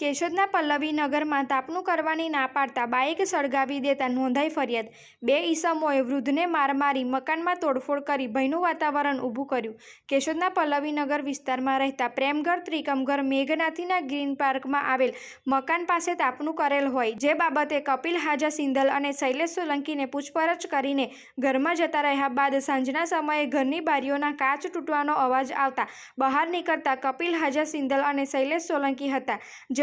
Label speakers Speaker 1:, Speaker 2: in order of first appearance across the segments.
Speaker 1: કેશોદના પલ્લવી નગરમાં તાપણું કરવાની ના પાડતા બાઇક સળગાવી દેતા નોંધાઈ ફરિયાદ. બે ઈસમોએ વૃદ્ધને માર મારી મકાનમાં તોડફોડ કરી ભયનું વાતાવરણ ઊભું કર્યું. કેશોદના પલ્લવી નગર વિસ્તારમાં રહેતા પ્રેમઘર ત્રિકમઘર મેઘનાથીના ગ્રીન પાર્કમાં આવેલ મકાન પાસે તાપણું કરેલ હોય, જે બાબતે કપિલ હાજા, સિંધલ અને શૈલેષ સોલંકીને પૂછપરછ કરીને ઘરમાં જતા રહ્યા બાદ સાંજના સમયે ઘરની બારીઓના કાચ તૂટવાનો અવાજ આવતા બહાર નીકળતા કપિલ હાજા, સિંધલ અને શૈલેષ સોલંકી હતા.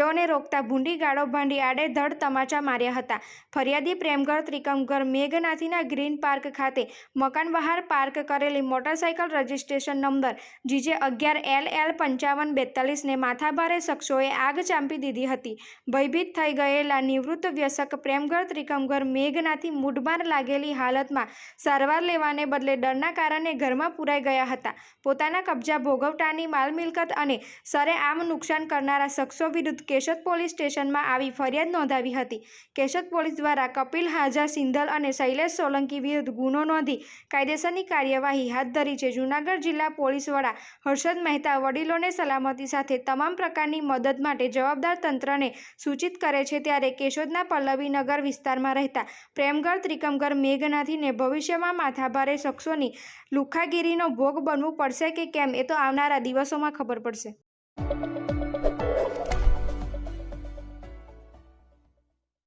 Speaker 1: જેઓને રોકતા ભૂંડી ગાળો ભાંડી આડેધડ તમાચા માર્યા હતા. ફરિયાદી પ્રેમઘર ત્રિકમઘર મેઘનાથીના ગ્રીન પાર્ક ખાતે મકાન બહાર પાર્ક કરેલી મોટરસાઇકલ રજિસ્ટ્રેશન નંબર જીજે અગિયાર એલ એલ પંચાવન બેતાલીસને માથાભારે શખ્સોએ આગ ચાંપી દીધી હતી. ભયભીત થઈ ગયેલા નિવૃત્ત વ્યસક પ્રેમઘર ત્રિકમઘર મેઘનાથી મૂઢમાર લાગેલી હાલતમાં સારવાર લેવાને બદલે ડરના કારણે ઘરમાં પુરાઈ ગયા હતા. પોતાના કબજા ભોગવટાની માલ મિલકત અને સરેઆમ નુકસાન કરનારા શખ્સો વિરુદ્ધ કેશોદ પોલીસ સ્ટેશનમાં આવી ફરિયાદ નોંધાવી હતી. કેશોદ પોલીસ દ્વારા કપિલ હાજા સિંધલ અને શૈલેષ સોલંકી વિરુદ્ધ ગુનો નોંધી કાયદેસરની કાર્યવાહી હાથ ધરી છે. જૂનાગઢ જિલ્લા પોલીસ વડા હર્ષદ મહેતા વડીલોને સલામતી સાથે તમામ પ્રકારની મદદ માટે જવાબદાર તંત્રને સૂચિત કરે છે ત્યારે કેશોદના પલ્લવીનગર વિસ્તારમાં રહેતા પ્રેમગર ત્રિકમગર મેઘનાથીને ભવિષ્યમાં માથાભારે શખ્સોની લુખાગીરીનો ભોગ બનવું પડશે કે કેમ એ તો આવનારા દિવસોમાં ખબર પડશે.